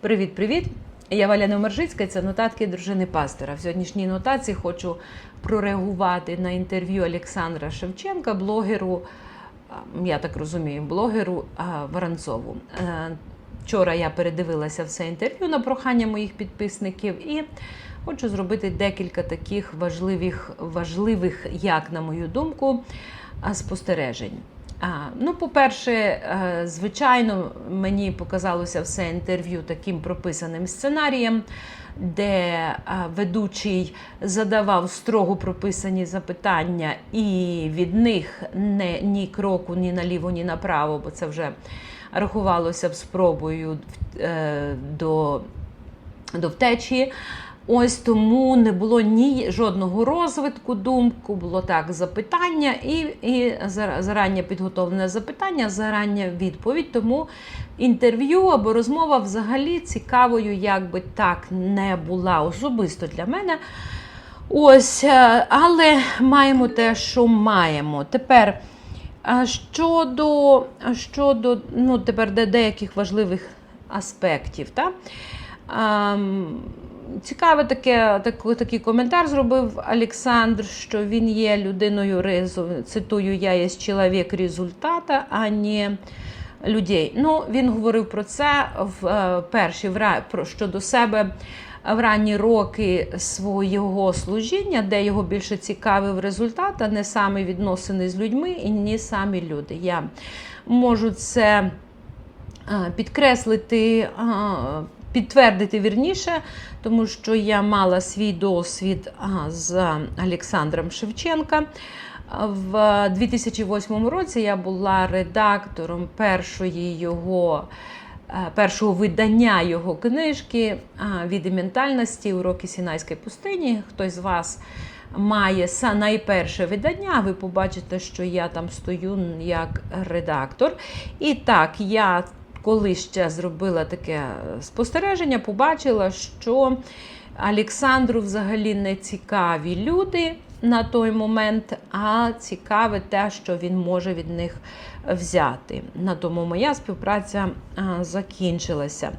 Привіт-привіт! Я Валя Номержицька, це нотатки дружини пастора. В сьогоднішній нотації хочу прореагувати на інтерв'ю Олександра Шевченка, блогеру, я так розумію, блогеру Воронцову. Е, Вчора я передивилася все інтерв'ю на прохання моїх підписників і хочу зробити декілька таких важливих, важливих, як на мою думку, спостережень. Ну, по-перше, е, звичайно, мені показалося все інтерв'ю таким прописаним сценарієм, де е, ведучий задавав строго прописані запитання, і від них не, ні кроку, ні наліво, ні направо, бо це вже рахувалося б спробою е, до, до втечі. Ось тому не було ні жодного розвитку думку, було так запитання і і зарання підготовлене запитання, зарання відповідь. Тому інтерв'ю або розмова взагалі цікавою, як би так не була особисто для мене. Ось, е, але маємо те, що маємо. Тепер щодо щодо ну, тепер деяких важливих аспектів. Та? Цікаве таке, так, такий коментар зробив Олександр, що він є людиною резу. Цитую, я є чоловік результата, а не людей. Ну, Він говорив про це в е, перші про щодо себе в ранні роки свого служіння, де його більше цікавив результат, а не саме відносини з людьми і не самі люди. Я можу це підкреслити підтвердити вірніше, тому що я мала свій досвід з Олександром Шевченка. В 2008 році я була редактором першої його. Першого видання його книжки від ментальності уроки Сінайської пустині. Хтось з вас має найперше видання, ви побачите, що я там стою як редактор. І так, я коли ще зробила таке спостереження, побачила, що Олександру взагалі не цікаві люди на той момент, а цікаве те, що він може від них взяти. На тому моя співпраця закінчилася.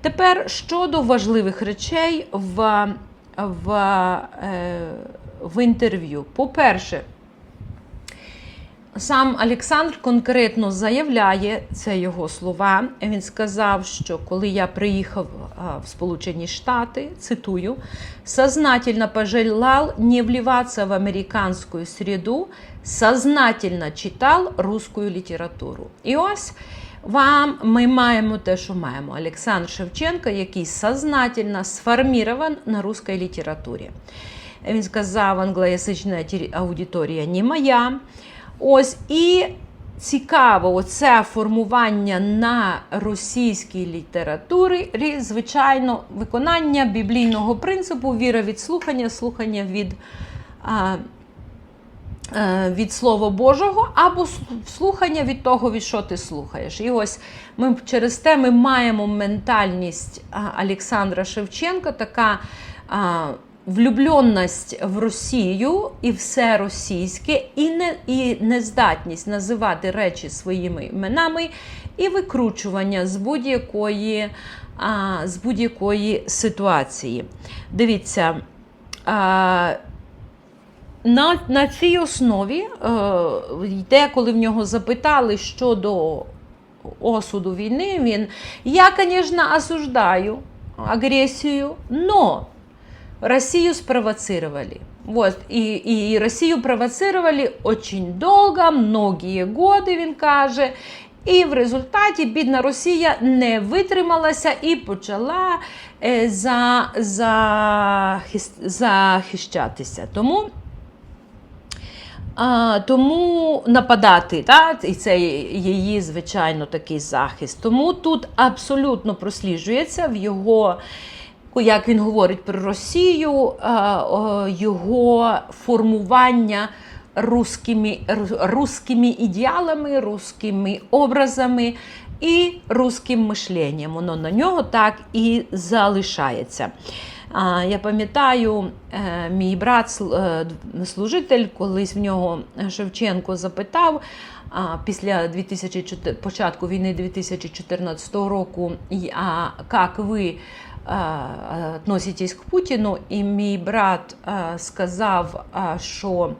Тепер щодо важливих речей в, в, е, в інтерв'ю. По-перше, Сам Олександр конкретно заявляє це його слова. Він сказав, що коли я приїхав в Сполучені Штати, цитую, сознательно пожелал не вливаться в американську среду, сознательно читав русську літературу. І ось вам ми маємо те, що маємо. Олександр Шевченко, який сознательно сформирован на русській літературі. Він сказав, англоязична аудиторія не моя. Ось і цікаво, оце формування на російській літературі, звичайно, виконання біблійного принципу віра від слухання, слухання від. А, е, від Слова Божого, або слухання від того, від що ти слухаєш. І ось ми через те ми маємо ментальність Олександра Шевченка, така влюбленість в Росію і все російське, і не, і нездатність називати речі своїми іменами, і викручування з будь-якої з будь-якої ситуації. Дивіться. А, на на цій основі, е, коли в нього запитали щодо осуду війни, він я, звісно, осуждаю агресію, но Россию спровоцировали. Вот. И, и Россию провоцировали очень долго, многие годи, він каже. І в результаті бідна Росія не витрималася і почала е, за, за, захищатися. Тому а, Тому нападати, та? і це її, звичайно, такий захист. Тому тут абсолютно просліджується в його як він говорить про Росію, його формування русскими, русскими ідеалами, русскими образами і русським мишленням. Воно на нього так і залишається. Я пам'ятаю, е, мій брат, е, служитель, колись в нього Шевченко запитав, після 2004, початку війни 2014 року, як ви относитесь к Путіну, і мій брат сказав, що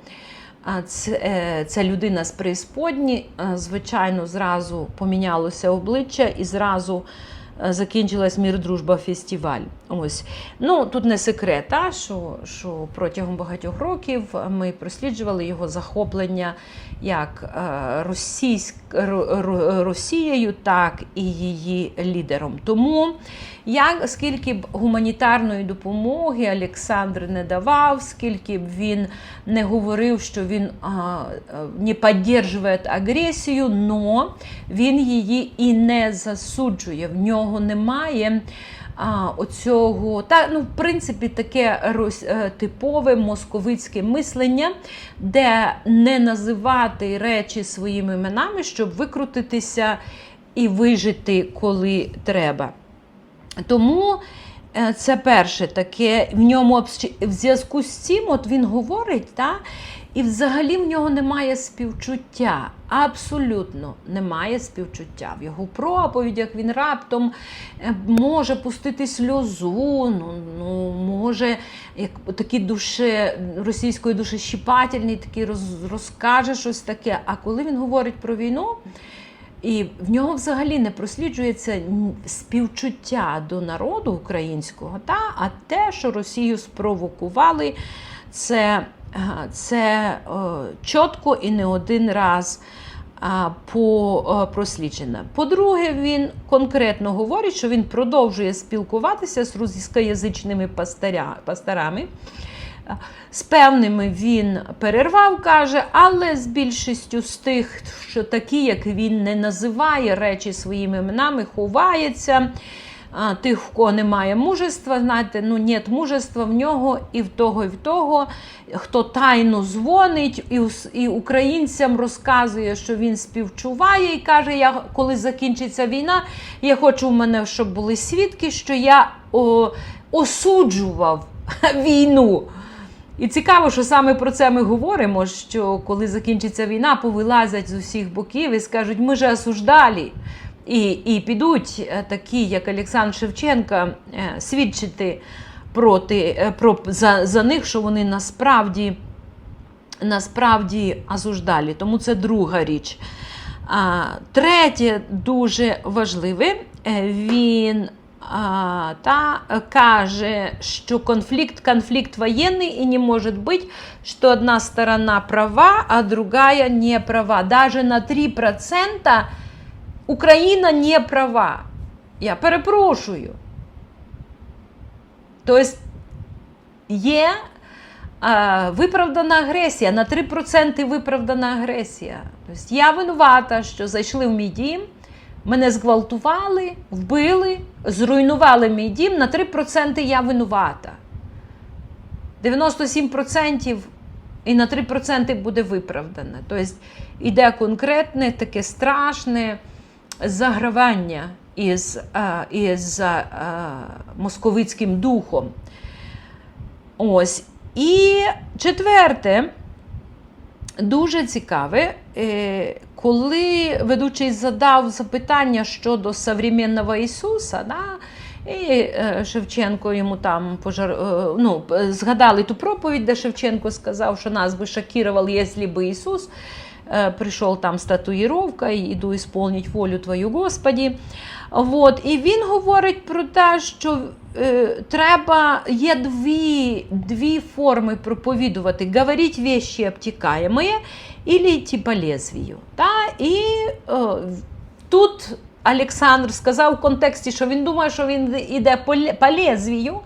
е, ця людина з преісподні, звичайно, зразу помінялося обличчя і зразу закінчилась мір дружба фестиваль. Ось ну тут не секрет, а, що, що протягом багатьох років ми просліджували його захоплення як е, російськ, Ро- Ро- Росією, так і її лідером. Тому як скільки б гуманітарної допомоги Олександр не давав, скільки б він не говорив, що він а, е, не підтримує агресію, но він її і не засуджує. В нього немає. А, оцього, та, ну, в принципі, таке рос- е, типове московицьке мислення, де не називати речі своїми іменами, щоб викрутитися і вижити, коли треба. Тому е, це перше таке, в ньому в зв'язку з цим от він говорить, та, і взагалі в нього немає співчуття. Абсолютно немає співчуття. В його проповідях він раптом е, може пустити сльозу, ну, ну може як такі душе російської душі душещипательний, такий роз, розкаже щось таке. А коли він говорить про війну, і в нього взагалі не просліджується співчуття до народу українського, та, а те, що Росію спровокували, це, це е, чітко і не один раз е, просліджено. По-друге, він конкретно говорить, що він продовжує спілкуватися з російськоязичними пастиря, пасторами. З певними він перервав, каже, але з більшістю з тих, що такі, як він не називає речі своїми іменами, ховається. А, Тих, в кого немає мужества, знаєте, ну нет мужества в нього і в того, і в того, хто тайно дзвонить і, і українцям розказує, що він співчуває, і каже: я, коли закінчиться війна, я хочу в мене, щоб були свідки, що я о, осуджував війну. І цікаво, що саме про це ми говоримо: що коли закінчиться війна, повилазять з усіх боків і скажуть, ми же осуждали. І, і підуть е, такі, як Олександр Шевченко, е, свідчити проти, е, про, за, за них, що вони насправді, насправді осуждали. Тому це друга річ. А, третє, дуже важливе, він а, та каже, що конфликт, конфликт военный и не может быть, что одна сторона права, а другая не права. Даже на 3% Україна не права. Я перепрошую. Тобто є е, виправдана агресія, на 3% виправдана агресія. Тобто я винувата, що зайшли в мій дім, мене зґвалтували, вбили, зруйнували мій дім, на 3% я винувата. 97% і на 3% буде виправдане. Тобто йде конкретне, таке страшне загравання із, із московицьким духом. Ось. І четверте, дуже цікаве, е, коли ведучий задав запитання щодо современного Ісуса, да, і е, Шевченко йому там пожар... е, ну, згадали ту проповідь, де Шевченко сказав, що нас би шокував, якщо б Ісус э, пришел там с татуїровкою, іду исполнить волю Твою, Господі. Вот. І він говорить про те, що е, треба, є дві, дві форми проповідувати: говорити вещи обтікаємі или йти по лезвію. Та? І е, тут Олександр сказав в контексті, що він думає, що він по, по лезвію.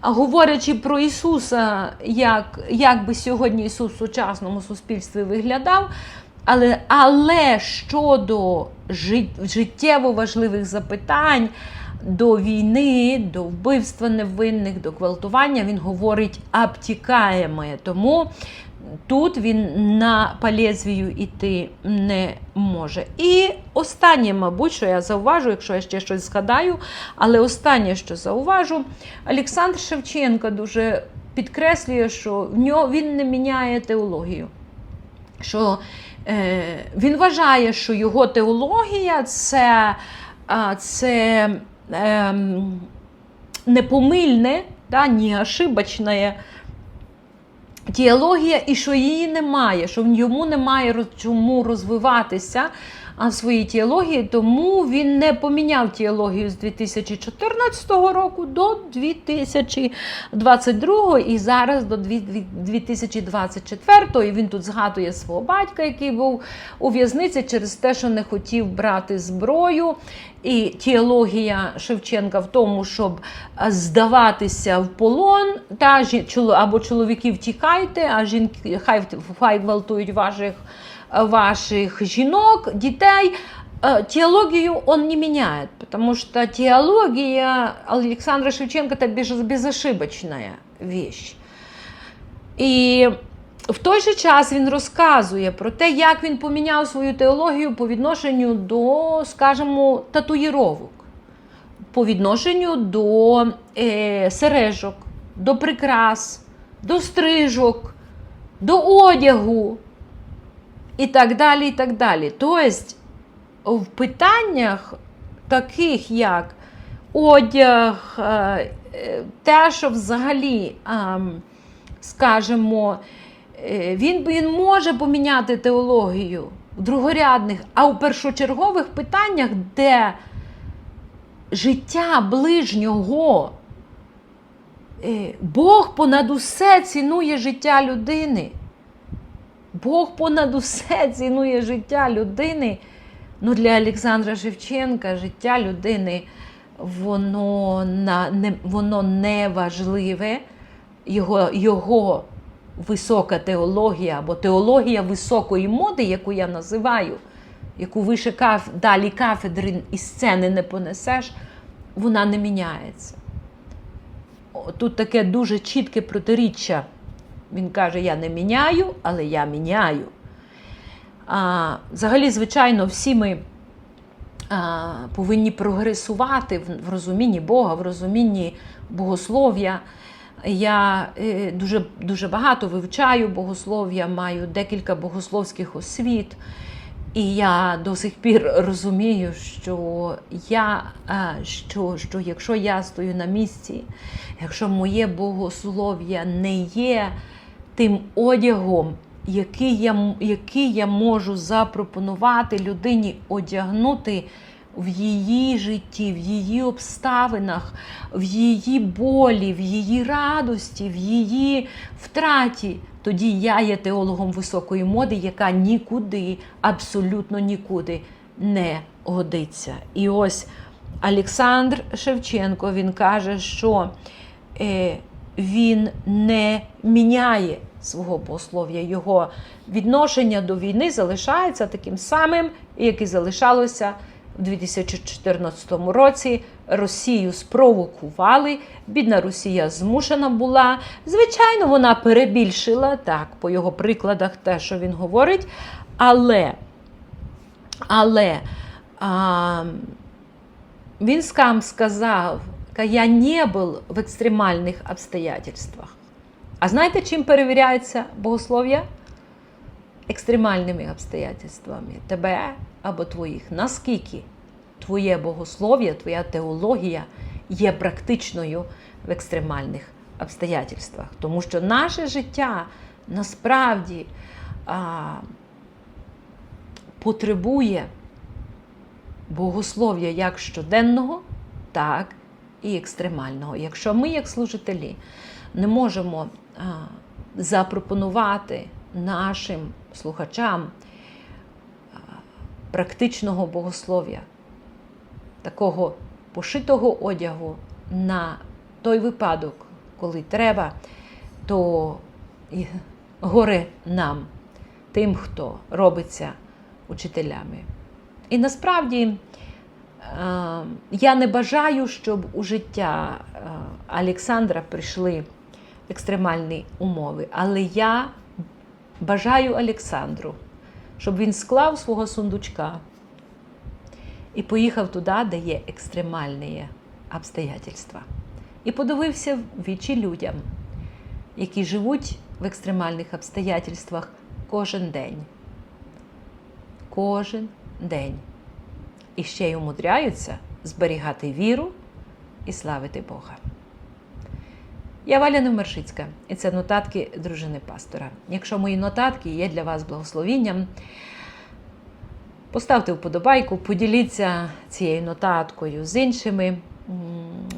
Говорячи про Ісуса, як, як би сьогодні Ісус в сучасному суспільстві виглядав, але, але щодо жит- життєво важливих запитань до війни, до вбивства невинних, до гвалтування, він говорить обтікаємо. Тому тут він на по лезвію йти не може. І останнє, мабуть, що я зауважу, якщо я ще щось згадаю, але останнє, що зауважу, Олександр Шевченко дуже підкреслює, що в нього він не міняє теологію. Що Е, Він вважає, що його теологія це, це ем, непомильне, да, не ошибочне теологія, і що її немає, що йому немає роз- чому розвиватися в своїй теології, тому він не поміняв теологію з 2014 року до 2022 і зараз до дві- дві- 2024. І він тут згадує свого батька, який був у в'язниці через те, що не хотів брати зброю. І теологія Шевченка в тому, щоб здаватися в полон, та або чоловіки втікайте, а жінки хай хай гвалтують ваших, ваших жінок, дітей. Э, Теологию он не меняет, потому что теология Александра Шевченко это без- безошибочная вещь. І в той же час він розказує про те, як він поміняв свою теологію по відношенню до, скажімо, татуїровок, по відношенню до е, сережок, до прикрас, до стрижок, до одягу і так далі. і так далі. Тобто, в питаннях таких, як одяг, е, е, те, що взагалі, ем, скажімо, е, він, він може поміняти теологію в другорядних, а у першочергових питаннях, де життя ближнього, е, Бог понад усе цінує життя людини. Бог понад усе цінує життя людини. Ну, для Олександра Шевченка життя людини воно, на, не, воно не важливе. Його, його висока теологія або теологія високої моди, яку я називаю, яку вище каф, далі кафедри і сцени не понесеш, вона не міняється. Тут таке дуже чітке протиріччя. Він каже: Я не міняю, але я міняю. А, Взагалі, звичайно, всі ми а, повинні прогресувати в, в розумінні Бога, в розумінні богослов'я. Я е, дуже, дуже багато вивчаю богослов'я, маю декілька богословських освіт. І я до сих пір розумію, що я, що, що якщо я стою на місці, якщо моє богослов'я не є тим одягом, який я, який я можу запропонувати людині одягнути в її житті, в її обставинах, в її болі, в її радості, в її втраті, тоді я є теологом високої моди, яка нікуди, абсолютно нікуди не годиться. І ось Олександр Шевченко він каже, що е, він не міняє свого богослов'я. Його відношення до війни залишається таким самим, як і залишалося в 2014 році. Росію спровокували. Бідна Росія змушена була. Звичайно, вона перебільшила так, по його прикладах, те, що він говорить. Але, але а, він сам сказав, «Ка я не був в екстремальних обстоятельствах. А знаєте, чим перевіряється богослов'я? Екстремальними обстоятельствами тебе або твоїх. Наскільки твоє богослов'я, твоя теологія є практичною в екстремальних обстоятельствах. Тому що наше життя насправді а, потребує богослов'я як щоденного, так і екстремального. Якщо ми, як служителі, не можемо запропонувати нашим слухачам практичного богослов'я, такого пошитого одягу на той випадок, коли треба, то горе нам, тим, хто робиться учителями. І насправді я не бажаю, щоб у життя Олександра прийшли екстремальні умови, але я бажаю Олександру, щоб він склав свого сундучка і поїхав туди, де є екстремальні обстоятельства. І подивився в вічі людям, які живуть в екстремальних обстоятельствах кожен день. кожен день. І ще й умудряються зберігати віру і славити Бога. Я Валя Невмершицька, і це нотатки дружини пастора. Якщо мої нотатки є для вас благословінням, поставте вподобайку, поділіться цією нотаткою з іншими.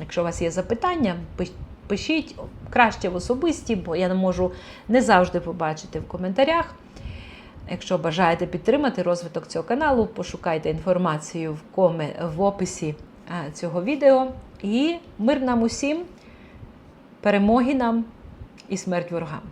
Якщо у вас є запитання, пишіть краще в особисті, бо я не можу не завжди побачити в коментарях. Якщо бажаєте підтримати розвиток цього каналу, пошукайте інформацію в, коме, в описі цього відео. І мир нам усім, перемоги нам і смерть ворогам.